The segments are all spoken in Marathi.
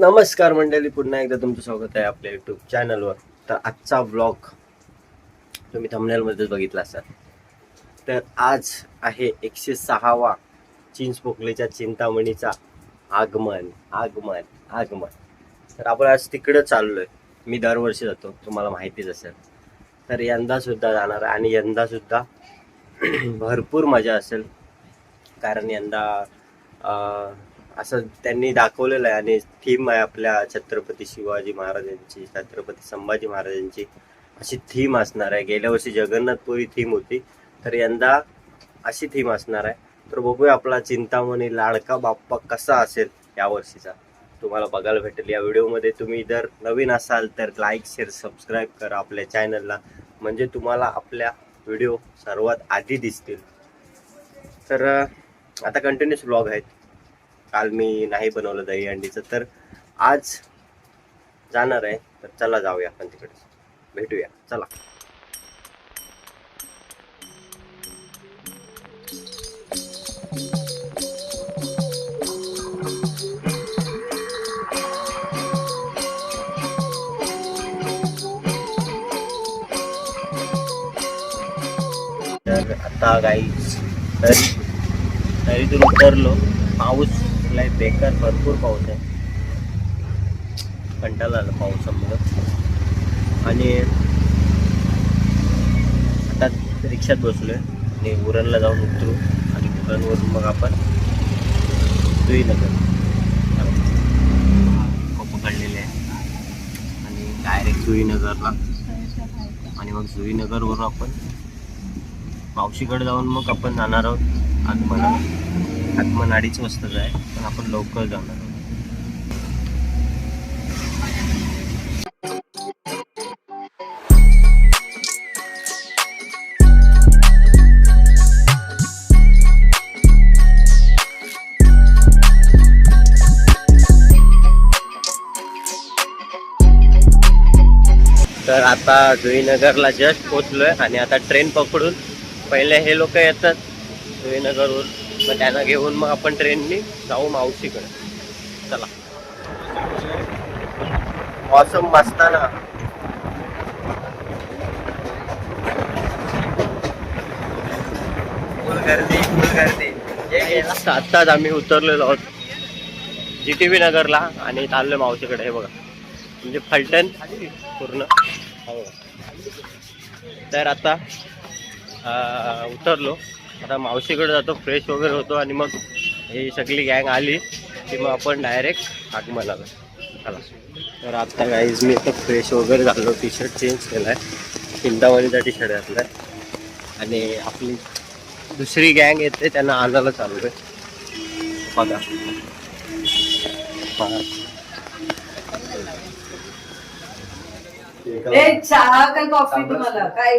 नमस्कार मंडळी पुन्हा एकदा तुमचं स्वागत आहे आपल्या युट्यूब चॅनलवर तर आजचा ब्लॉग तुम्ही थंबनेलमध्येच बघितला असाल. तर आज आहे एकशे सहावा चिंच पोकलेच्या चिंतामणीचा आगमन आगमन आगमन. तर आपण आज तिकडं चाललो आहे मी दरवर्षी जातो तुम्हाला माहितीच असेल. तर यंदासुद्धा जाणार आहे आणि यंदासुद्धा भरपूर मजा असेल. कारण यंदा असं त्यांनी दाखवलेलं आहे आणि थीम आहे आपल्या छत्रपती शिवाजी महाराजांची छत्रपती संभाजी महाराजांची अशी थीम असणार आहे. गेल्या वर्षी जगन्नाथपुरी थीम होती तर यंदा अशी थीम असणार आहे. तर बघूया आपला चिंतामणी लाडका बाप्पा कसा असेल या वर्षीचा. तुम्हाला बघायला भेटेल. या व्हिडिओमध्ये तुम्ही जर नवीन असाल तर लाईक शेअर सबस्क्राईब करा आपल्या चॅनलला म्हणजे तुम्हाला आपल्या व्हिडिओ सर्वात आधी दिसतील. तर आता कंटिन्युअस ब्लॉग आहेत. काल मी नाही बनवलं दही अंडीचं तर आज जाणार आहे. तर चला जाऊया आपण तिकडे. भेटूया. चला. तर आता गाई तरी तरीतून उतरलो. पाऊस लय बेकार भरपूर पाऊस आहे. कंटाळा आला पावसामुळं. आणि आता रिक्षात बसलोय. आणि उरणला जाऊन उतरू. आणि उरणवरून मग आपण जुईनगर पकडलेले आहे आणि डायरेक्ट जुईनगरला आणि मग जुईनगरवरून आपण मावशीकडे जाऊन मग आपण जाणार आहोत आगमन आगमन अडीच वाजताच आहे पण आपण लवकर जाणार आहोत. तर आता जुईनगरला जस्ट पोचलोय आणि आता ट्रेन पकडून पहिले हे लोक येतात जुईनगरवरून मग त्यांना घेऊन मग आपण ट्रेननी जाऊ मावशीकडे. चला. मौसम मस्त ना फुल गर्दी फुल गर्दी. आत्ताच आम्ही उतरलेलो आहोत. जी टी व्ही नगरला आणि चाललोय मावशीकडे हे बघा. म्हणजे फलटण पूर्ण. हो. तर आता उतरलो. आता मावशीकडे जातो फ्रेश वगैरे होतो आणि मग ही सगळी गँग आली की मग आपण डायरेक्ट आगमनाला. चला. तर आता गाईज मी आता फ्रेश वगैरे झालो. टी शर्ट चेंज केला आहे चिंतामणीचा टी शर्ट घातला आणि आपली दुसरी गँग येते त्यांना आणायला चालू आहे बघा चहा काय कॉफी तुम्हाला? काय?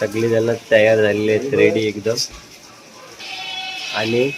सगळे जण तयार झालेली आहेत रेडी एकदम. आणि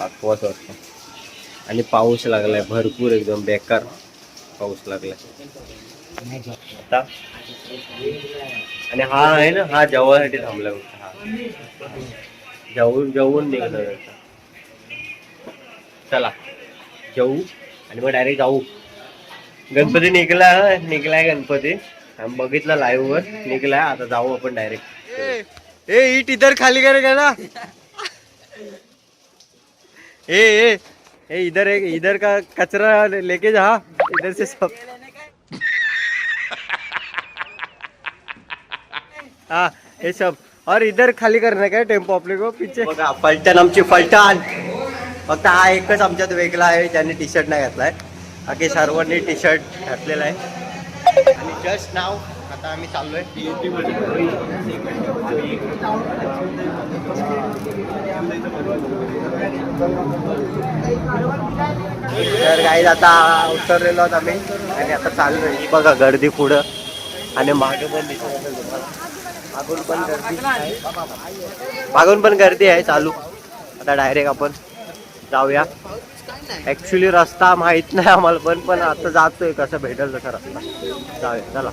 पाकवास वाटतं. आणि पाऊस लागलाय भरपूर एकदम बेकार पाऊस लागलाय. आता. आणि हा आहे ना हा जेवणासाठी थांबला होता हा. जेवून जेवून निघणार चला. जाऊ. आणि मग डायरेक्ट जाऊ. गणपती निघला निघलाय गणपती. आम्ही बघितला लाईव्ह वर. निघलाय. आता जाऊ आपण डायरेक्ट ए इट इधर खाली करेगा ना. ए ए ए इधर एक इधर का कचरा लेके जा. इधर से सब. हाँ ये सब. और इधर खाली करना काय टेम्पो आपले को? पीछे. बघा फलटण आमची फलटण फक्त हा एकच आमच्यात वेगळा आहे. ज्याने टी शर्ट नाही घातलाय. बाकी सर्वांनी टी शर्ट घातलेला आहे. जस्ट नाव आता आम्ही चाललोय. तर काही आता उतरलेलो आहोत आम्ही आणि आता चाललोय. बघा गर्दी पुढं. आणि मागे पण दिसत मागून पण गर्दी मागून पण गर्दी आहे चालू. आता डायरेक्ट आपण जाऊया. ऍक्च्युली रस्ता माहीत नाही आम्हाला पण पण आता जातोय कसं भेटेल तसा रस्ता जाऊया चला.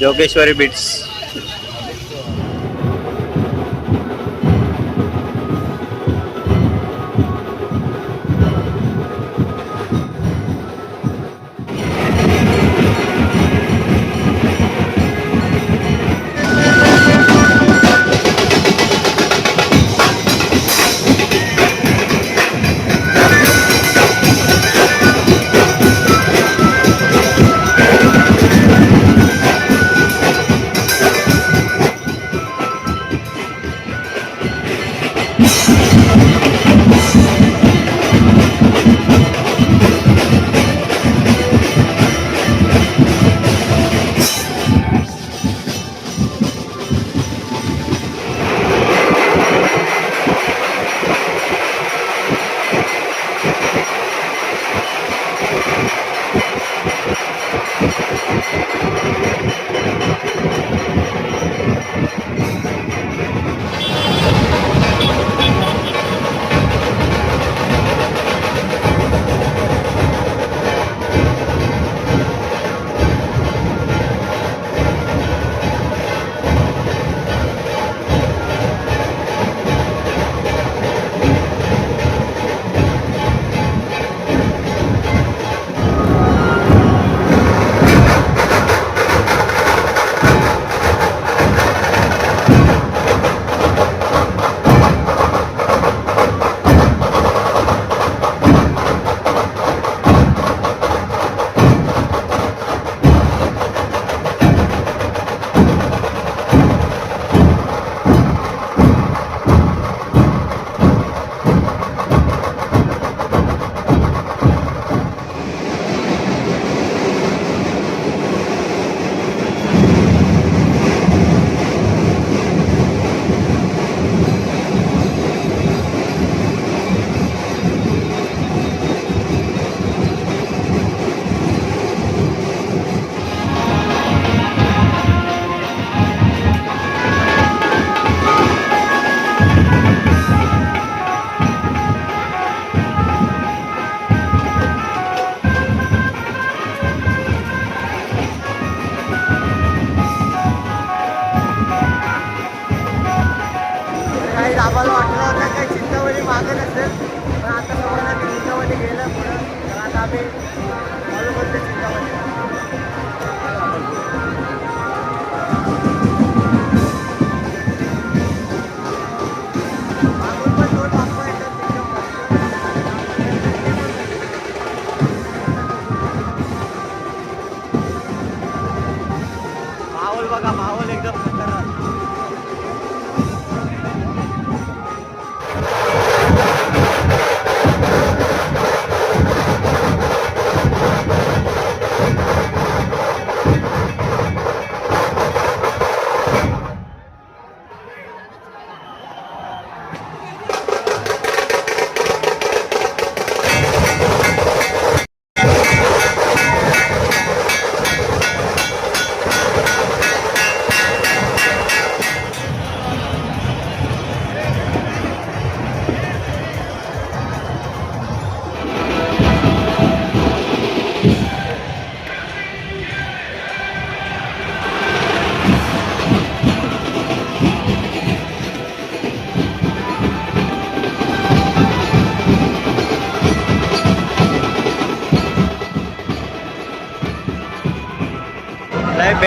जोगेश्वरी बिट्स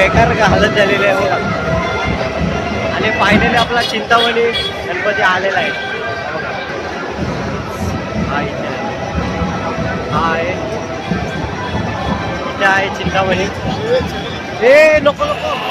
बेकार हालत झालेली आहे बघा आणि फायनली आपला चिंतामणी गणपती आलेला आहे. हा इथे. आहे. हा आहे. इथे आहे चिंतामणी. ए नको नको.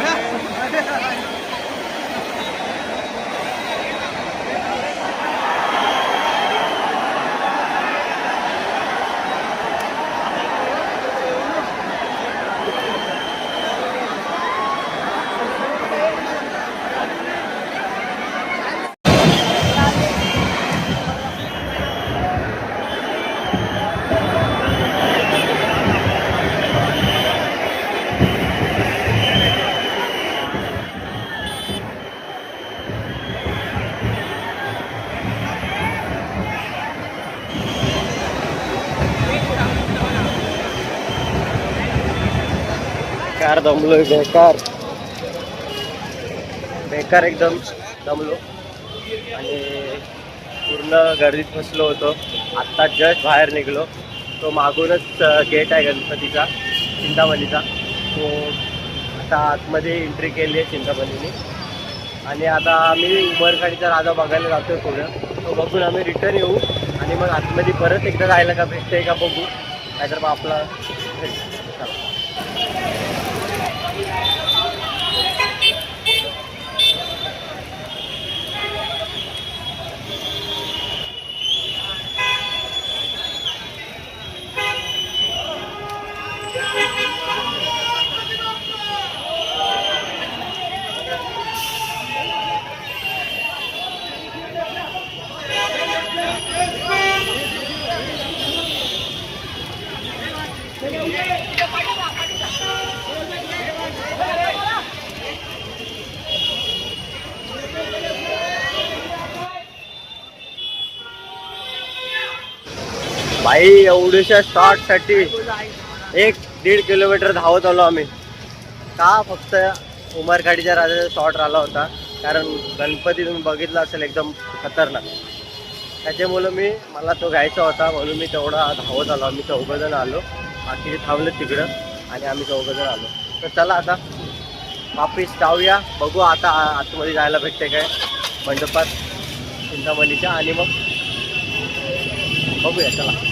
Yeah. बेकार दमलोय बेकार. बेकार एकदम दमलो. आणि पूर्ण गर्दीत फसलो होतो. आत्ता जस्ट बाहेर निघलो. तो मागूनच गेट आहे गणपतीचा चिंतामणीचा. तो आता आतमध्ये एंट्री केली आहे चिंतामणीने. आणि आता आम्ही उमरखाडीचा राजा बघायला जातो आहे पुढं. तो बघून आम्ही रिटर्न येऊ. आणि मग आतमध्ये परत एकदा जायला का भेटतंय का बघू. नाहीतर मग आपला भाई एवढ्याशा शॉर्टसाठी एक दीड किलोमीटर धावत आलो आम्ही. का फक्त उमरखाडीच्या राजाचा शॉर्ट राहिला होता? कारण गणपती तुम्ही बघितला असेल एकदम खतरनाक. त्याच्यामुळं मी मला तो घ्यायचा होता म्हणून मी तेवढा धावत आलो. आम्ही चौघजण आलो. बाकीचे थांबले तिकडं आणि आम्ही चौघजण आलो. तर चला आता वापिस जाऊया. बघू आता आतमध्ये जायला भेटते काय मंडपात चिंतामणीच्या. आणि मग बघूया चला.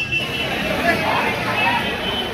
गणपती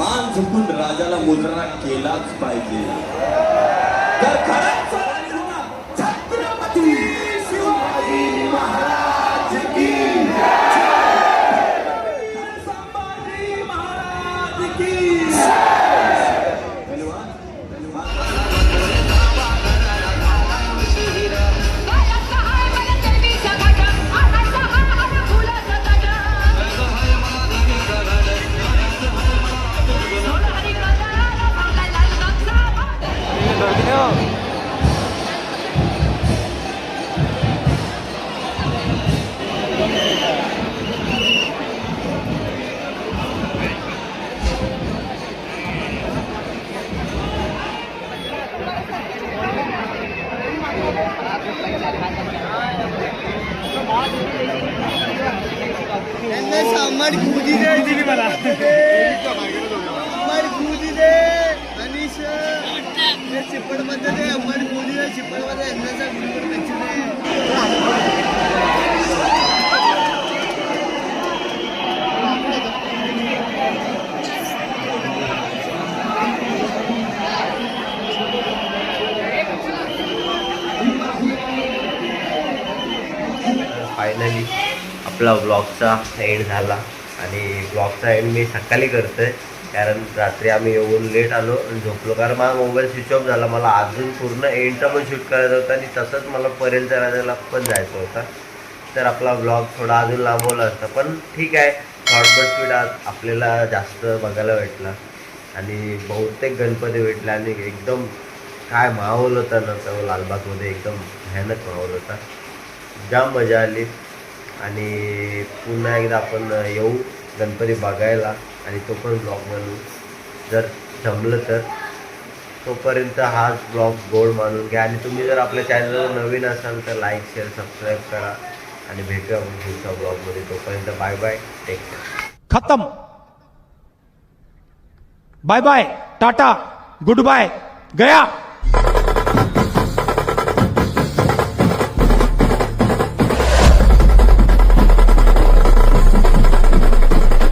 मान झुकून राजाला मुजरा केलाच पाहिजे. तर खरंच आपला ब्लॉगचा एंड झाला. आणि ब्लॉगचा एंड मी सकाळी करतोय. कारण रात्री आम्ही येऊन लेट आलो आणि झोपलो. कारण माझा मोबाईल स्विच ऑफ झाला. मला अजून पूर्ण एंडचा पण शूट करायचा होता आणि तसंच मला पर्यंत राजाला पण जायचं होता. तर आपला ब्लॉग थोडा अजून लांबवला असता. पण ठीक आहे. शॉर्ट स्पीड आज आपल्याला जास्त बघायला भेटला. आणि बहुतेक गणपती भेटला आणि एकदम काय माहोल होता ना तो लालबागमध्ये. एकदम भयानक माहोल होता. जाम मजा आली. आणि पुन्हा एकदा आपण येऊ गणपती बघायला आणि तो पण ब्लॉग बनवू. जर जमलं तर. तोपर्यंत हाच ब्लॉग गोड मानून घ्या. आणि तुम्ही जर आपल्या चॅनलवर नवीन असाल तर लाईक शेअर सबस्क्राईब करा. आणि भेटूया आपण पुढच्या ब्लॉगमध्ये तोपर्यंत bye bye take care bye bye tata goodbye गया.